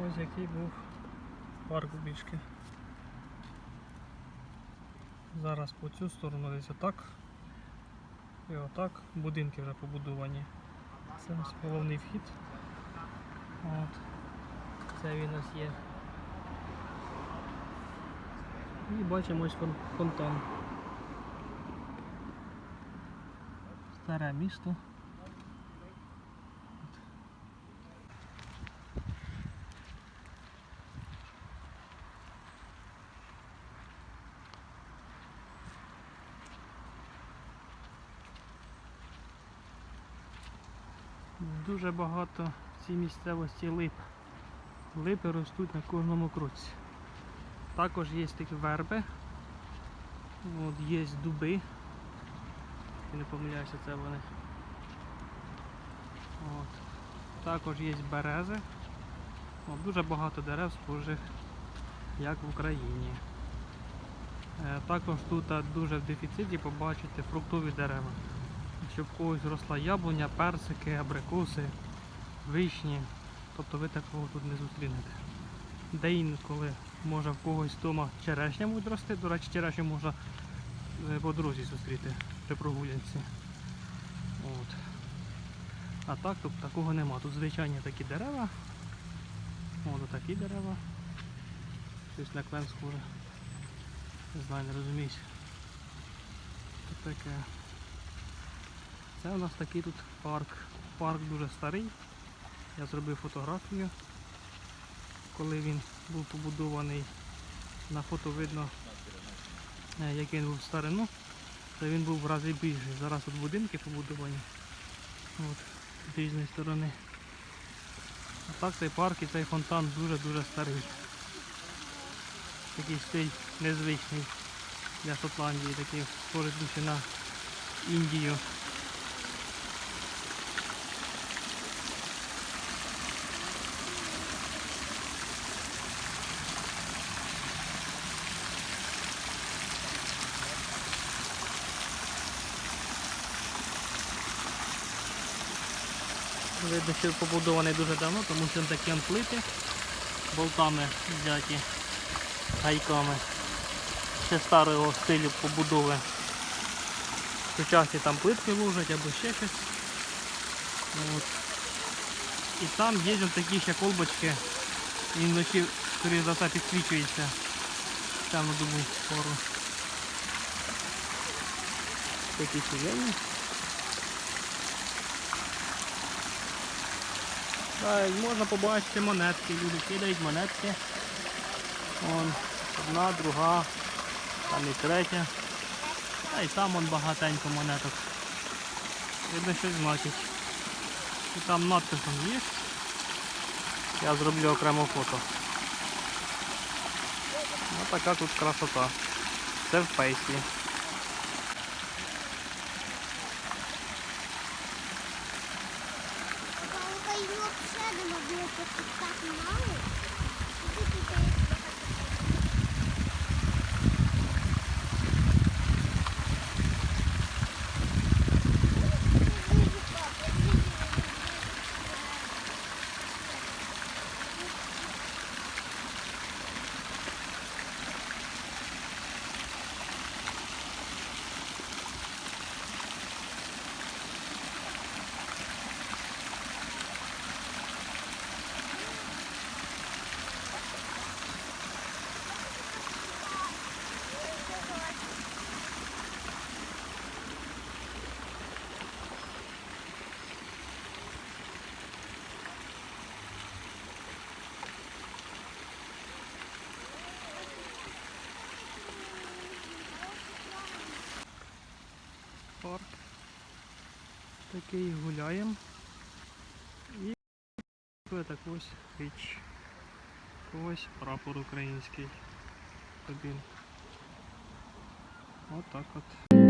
Ось який був парк Бішки. Зараз по цю сторону десь отак. І отак. Будинки вже побудовані. Це ось головний вхід. От. Це він ось є. І бачимо ось фонтан. Старе місто. Дуже багато в цій місцевості лип. Липи ростуть на кожному кроці. Також є такі верби. От, є дуби. Я не помиляюся, це вони. От. Також є берези. От, дуже багато дерев схожих, як в Україні. Е, Також тут дуже в дефіциті побачити фруктові дерева. Щоб в когось росла яблуня, персики, абрикоси, вишні. Тобто ви такого тут не зустрінете. Де інколи може в когось вдома черешня будуть рости. До речі, черешню можна е, по дорозі зустріти при прогулянці. От. А так тут такого нема. Тут звичайні такі дерева. От такі дерева. Щось на клен схоже. Не знаю, не розуміюсь. Тут таке. Це у нас такий тут парк. Парк дуже старий. Я зробив фотографію, коли він був побудований. На фото видно, е, як він був в старину. Це він був в рази більший. Зараз тут будинки побудовані. От, з різної сторони. А так цей парк і цей фонтан дуже-дуже старий. Такий стиль незвичний для Шотландії, такий схожий на Індію. Видно, що побудований дуже давно, тому що такі плити болтами взяті гайками. Ще старого стилю побудови. Сучасні там плитки ложать або ще щось. От. І там є ось такі ще колбочки. Він вночі, скоріше за все, підсвічується. Там добу пору. Такі сієнні. Можна побачити монетки, люди кидають монетки. Вон, одна, друга, там і третя. А і там вон багатенько монеток. Видно щось значить. І там надписом є. Я зроблю окремо фото. Ось така тут красота. Це в пейсі. Не парк. Такий гуляємо. І так ось річ. Ось прапор український. Тобі. Отак от.